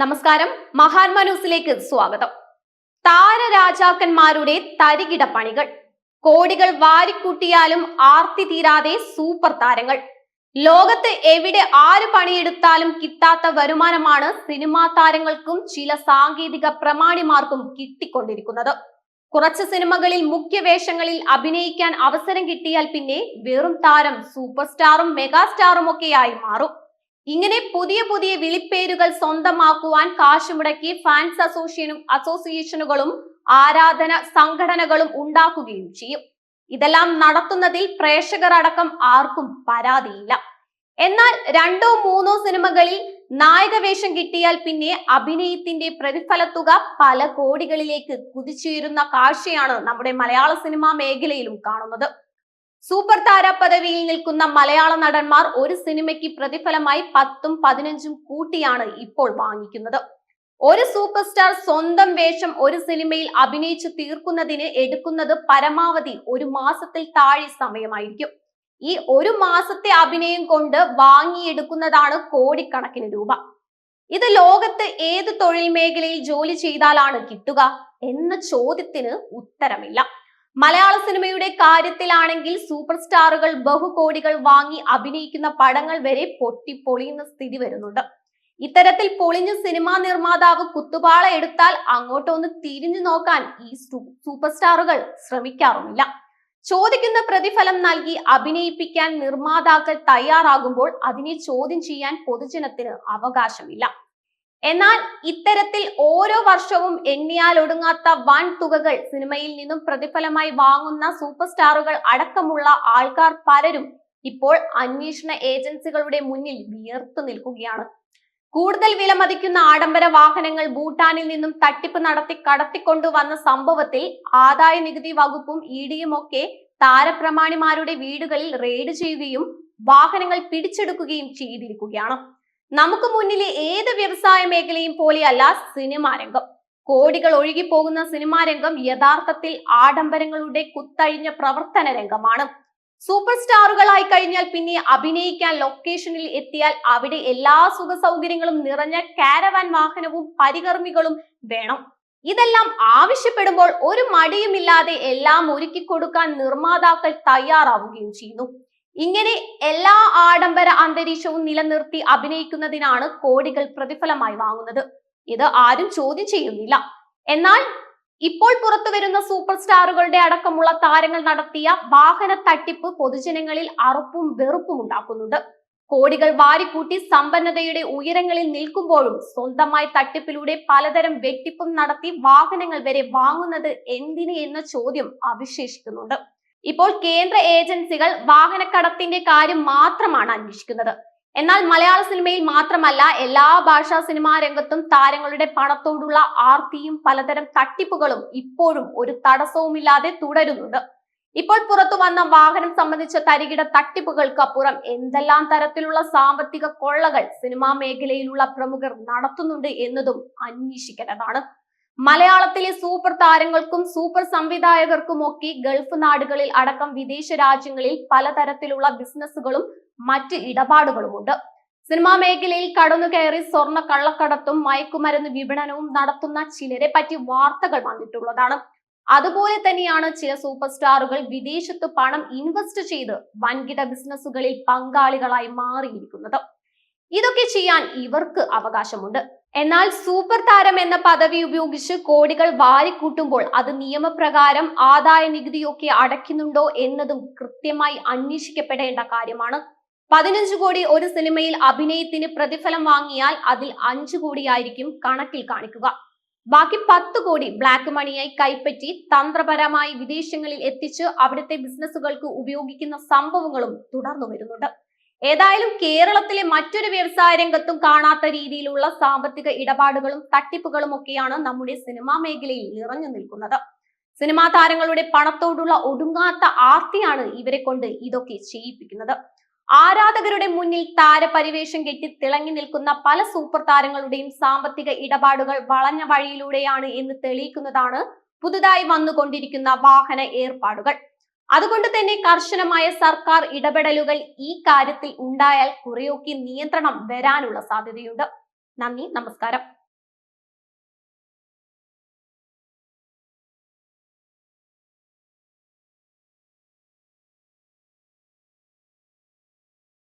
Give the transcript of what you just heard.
നമസ്കാരം. മഹാത്മാ ന്യൂസിലേക്ക് സ്വാഗതം. താരരാജാക്കന്മാരുടെ തരികിട പണികൾ കോടികൾ വാരിക്കൂട്ടിയാലും ആർത്തി തീരാതെ സൂപ്പർ താരങ്ങൾ. ലോകത്ത് എവിടെ ആര് പണിയെടുത്താലും കിട്ടാത്ത വരുമാനമാണ് സിനിമാ താരങ്ങൾക്കും ചില സാങ്കേതിക പ്രമാണിമാർക്കും കിട്ടിക്കൊണ്ടിരിക്കുന്നത്. കുറച്ച് സിനിമകളിൽ മുഖ്യ വേഷങ്ങളിൽ അഭിനയിക്കാൻ അവസരം കിട്ടിയാൽ പിന്നെ വെറും താരം സൂപ്പർ സ്റ്റാറും മെഗാസ്റ്റാറും ഒക്കെയായി മാറും. ഇങ്ങനെ പുതിയ പുതിയ വിളിപ്പേരുകൾ സ്വന്തമാക്കുവാൻ കാശുമുടക്കി ഫാൻസ് അസോസിയേഷനും അസോസിയേഷനുകളും ആരാധന സംഘടനകളും ഉണ്ടാക്കുകയും ചെയ്യും. ഇതെല്ലാം നടത്തുന്നതിൽ പ്രേക്ഷകർ അടക്കം ആർക്കും പരാതിയില്ല. എന്നാൽ രണ്ടോ മൂന്നോ സിനിമകളിൽ നായക വേഷം കിട്ടിയാൽ പിന്നെ അഭിനയത്തിന്റെ പ്രതിഫലത്തുക പല കോടികളിലേക്ക് കുതിച്ചുയരുന്ന കാഴ്ചയാണ് നമ്മുടെ മലയാള സിനിമാ മേഖലയിലും കാണുന്നത്. സൂപ്പർ താര പദവിയിൽ നിൽക്കുന്ന മലയാള നടന്മാർ ഒരു സിനിമയ്ക്ക് പ്രതിഫലമായി പത്തും പതിനഞ്ചും കൂട്ടിയാണ് ഇപ്പോൾ വാങ്ങിക്കുന്നത്. ഒരു സൂപ്പർ സ്റ്റാർ സ്വന്തം വേഷം ഒരു സിനിമയിൽ അഭിനയിച്ചു തീർക്കുന്നതിന് എടുക്കുന്നത് പരമാവധി ഒരു മാസത്തിൽ താഴെ സമയമായിരിക്കും. ഈ ഒരു മാസത്തെ അഭിനയം കൊണ്ട് വാങ്ങിയെടുക്കുന്നതാണ് കോടിക്കണക്കിന് രൂപ. ഇത് ലോകത്ത് ഏത് തൊഴിൽ മേഖലയിൽ ജോലി ചെയ്താലാണ് കിട്ടുക എന്ന ചോദ്യത്തിന് ഉത്തരമില്ല. മലയാള സിനിമയുടെ കാര്യത്തിലാണെങ്കിൽ സൂപ്പർ സ്റ്റാറുകൾ ബഹുകോടികൾ വാങ്ങി അഭിനയിക്കുന്ന പടങ്ങൾ വരെ പൊട്ടിപ്പൊളിയുന്ന സ്ഥിതി വരുന്നുണ്ട്. ഇത്തരത്തിൽ പൊളിഞ്ഞ സിനിമാ നിർമ്മാതാവ് കുത്തുപാള എടുത്താൽ അങ്ങോട്ടൊന്ന് തിരിഞ്ഞു നോക്കാൻ ഈ സൂപ്പർ സ്റ്റാറുകൾ ശ്രമിക്കാറുമില്ല. ചോദിക്കുന്ന പ്രതിഫലം നൽകി അഭിനയിപ്പിക്കാൻ നിർമ്മാതാക്കൾ തയ്യാറാകുമ്പോൾ അതിനെ ചോദ്യം ചെയ്യാൻ പൊതുജനത്തിന് അവകാശമില്ല. എന്നാൽ ഇത്തരത്തിൽ ഓരോ വർഷവും എണ്ണിയാൽ ഒടുങ്ങാത്ത വൻ തുകകൾ സിനിമയിൽ നിന്നും പ്രതിഫലമായി വാങ്ങുന്ന സൂപ്പർ സ്റ്റാറുകൾ അടക്കമുള്ള ആൾക്കാർ പലരും ഇപ്പോൾ അന്വേഷണ ഏജൻസികളുടെ മുന്നിൽ വിയർത്തു നിൽക്കുകയാണ്. കൂടുതൽ വിലമതിക്കുന്ന ആഡംബര വാഹനങ്ങൾ ഭൂട്ടാനിൽ നിന്നും തട്ടിപ്പ് നടത്തി കടത്തിക്കൊണ്ടുവന്ന സംഭവത്തിൽ ആദായ നികുതി വകുപ്പും ഇ ഡിയും ഒക്കെ താരപ്രമാണിമാരുടെ വീടുകളിൽ റെയ്ഡ് ചെയ്യുകയും വാഹനങ്ങൾ പിടിച്ചെടുക്കുകയും ചെയ്തിരിക്കുകയാണ്. നമുക്ക് മുന്നിലെ ഏത് വ്യവസായ മേഖലയും പോലെയല്ല സിനിമാ രംഗം. കോടികൾ ഒഴുകി പോകുന്ന സിനിമാ രംഗം യഥാർത്ഥത്തിൽ ആഡംബരങ്ങളുടെ കുത്തഴിഞ്ഞ പ്രവർത്തന രംഗമാണ്. സൂപ്പർ സ്റ്റാറുകളായി കഴിഞ്ഞാൽ പിന്നെ അഭിനയിക്കാൻ ലൊക്കേഷനിൽ എത്തിയാൽ അവിടെ എല്ലാ സുഖ സൗകര്യങ്ങളും നിറഞ്ഞ കാരവാൻ വാഹനവും പരികർമ്മികളും വേണം. ഇതെല്ലാം ആവശ്യപ്പെടുമ്പോൾ ഒരു മടിയുമില്ലാതെ എല്ലാം ഒരുക്കി കൊടുക്കാൻ നിർമ്മാതാക്കൾ തയ്യാറാവുകയും ചെയ്യുന്നു. ഇങ്ങനെ എല്ലാ ആഡംബര അന്തരീക്ഷവും നിലനിർത്തി അഭിനയിക്കുന്നതിനാണ് കോടികൾ പ്രതിഫലമായി വാങ്ങുന്നത്. ഇത് ആരും ചോദ്യം ചെയ്യുന്നില്ല. എന്നാൽ ഇപ്പോൾ പുറത്തു വരുന്ന സൂപ്പർ സ്റ്റാറുകളുടെ അടക്കമുള്ള താരങ്ങൾ നടത്തിയ വാഹന തട്ടിപ്പ് പൊതുജനങ്ങളിൽ അറുപ്പും വെറുപ്പും ഉണ്ടാക്കുന്നുണ്ട്. കോടികൾ വാരിക്കൂട്ടി സമ്പന്നതയുടെ ഉയരങ്ങളിൽ നിൽക്കുമ്പോഴും സ്വന്തമായി തട്ടിപ്പിലൂടെ പലതരം വെട്ടിപ്പും നടത്തി വാഹനങ്ങൾ വരെ വാങ്ങുന്നത് എന്തിന് എന്ന ചോദ്യം അവശേഷിക്കുന്നുണ്ട്. ഇപ്പോൾ കേന്ദ്ര ഏജൻസികൾ വാഹനക്കടത്തിന്റെ കാര്യം മാത്രമാണ് അന്വേഷിക്കുന്നത്. എന്നാൽ മലയാള സിനിമയിൽ മാത്രമല്ല എല്ലാ ഭാഷാ സിനിമാ രംഗത്തും താരങ്ങളുടെ പണത്തോടുള്ള ആർത്തിയും പലതരം തട്ടിപ്പുകളും ഇപ്പോഴും ഒരു തടസ്സവുമില്ലാതെ തുടരുന്നുണ്ട്. ഇപ്പോൾ പുറത്തു വന്ന വാഹനം സംബന്ധിച്ച തരികിട തട്ടിപ്പുകൾക്ക് അപ്പുറം എന്തെല്ലാം തരത്തിലുള്ള സാമ്പത്തിക കൊള്ളകൾ സിനിമാ മേഖലയിലുള്ള പ്രമുഖർ നടത്തുന്നുണ്ട് എന്നതും അന്വേഷിക്കേണ്ടതാണ്. മലയാളത്തിലെ സൂപ്പർ താരങ്ങൾക്കും സൂപ്പർ സംവിധായകർക്കും ഒക്കെ ഗൾഫ് നാടുകളിൽ അടക്കം വിദേശ രാജ്യങ്ങളിൽ പലതരത്തിലുള്ള ബിസിനസ്സുകളും മറ്റ് ഇടപാടുകളുമുണ്ട്. സിനിമാ മേഖലയിൽ കടന്നു കയറി സ്വർണ കള്ളക്കടത്തും മയക്കുമരുന്ന് വിപണനവും നടത്തുന്ന ചിലരെ പറ്റി വാർത്തകൾ വന്നിട്ടുള്ളതാണ്. അതുപോലെ തന്നെയാണ് ചില സൂപ്പർ സ്റ്റാറുകൾ വിദേശത്ത് പണം ഇൻവെസ്റ്റ് ചെയ്ത് വൻകിട ബിസിനസ്സുകളിൽ പങ്കാളികളായി മാറിയിരിക്കുന്നത്. ഇതൊക്കെ ചെയ്യാൻ ഇവർക്ക് അവകാശമുണ്ട്. എന്നാൽ സൂപ്പർ താരം എന്ന പദവി ഉപയോഗിച്ച് കോടികൾ വാരിക്കൂട്ടുമ്പോൾ അത് നിയമപ്രകാരം ആദായ നികുതിയൊക്കെ അടയ്ക്കുന്നുണ്ടോ എന്നതും കൃത്യമായി അന്വേഷിക്കപ്പെടേണ്ട കാര്യമാണ്. പതിനഞ്ചു കോടി ഒരു സിനിമയിൽ അഭിനയത്തിന് പ്രതിഫലം വാങ്ങിയാൽ അതിൽ അഞ്ചു കോടിയായിരിക്കും കണക്കിൽ കാണിക്കുക. ബാക്കി പത്ത് കോടി ബ്ലാക്ക് മണിയായി കൈപ്പറ്റി തന്ത്രപരമായി വിദേശങ്ങളിൽ എത്തിച്ച് അവിടുത്തെ ബിസിനസ്സുകൾക്ക് ഉപയോഗിക്കുന്ന സംഭവങ്ങളും തുടർന്നു വരുന്നുണ്ട്. ഏതായാലും കേരളത്തിലെ മറ്റൊരു വ്യവസായ രംഗത്തും കാണാത്ത രീതിയിലുള്ള സാമ്പത്തിക ഇടപാടുകളും തട്ടിപ്പുകളും ഒക്കെയാണ് നമ്മുടെ സിനിമാ മേഖലയിൽ നിറഞ്ഞു നിൽക്കുന്നത്. സിനിമാ താരങ്ങളുടെ പണത്തോടുള്ള ഒടുങ്ങാത്ത ആർത്തിയാണ് ഇവരെ കൊണ്ട് ഇതൊക്കെ ചെയ്യിപ്പിക്കുന്നത്. ആരാധകരുടെ മുന്നിൽ താരപരിവേഷം കെട്ടി തിളങ്ങി നിൽക്കുന്ന പല സൂപ്പർ താരങ്ങളുടെയും സാമ്പത്തിക ഇടപാടുകൾ വളഞ്ഞ വഴിയിലൂടെയാണ് എന്ന് തെളിയിക്കുന്നതാണ് പുതുതായി വന്നുകൊണ്ടിരിക്കുന്ന വാഹന ഏർപ്പാടുകൾ. അതുകൊണ്ട് തന്നെ കർശനമായ സർക്കാർ ഇടപെടലുകൾ ഈ കാര്യത്തിൽ ഉണ്ടായാൽ കുറെയൊക്കെ നിയന്ത്രണം വരാനുള്ള സാധ്യതയുണ്ട്. നന്ദി നമസ്കാരം.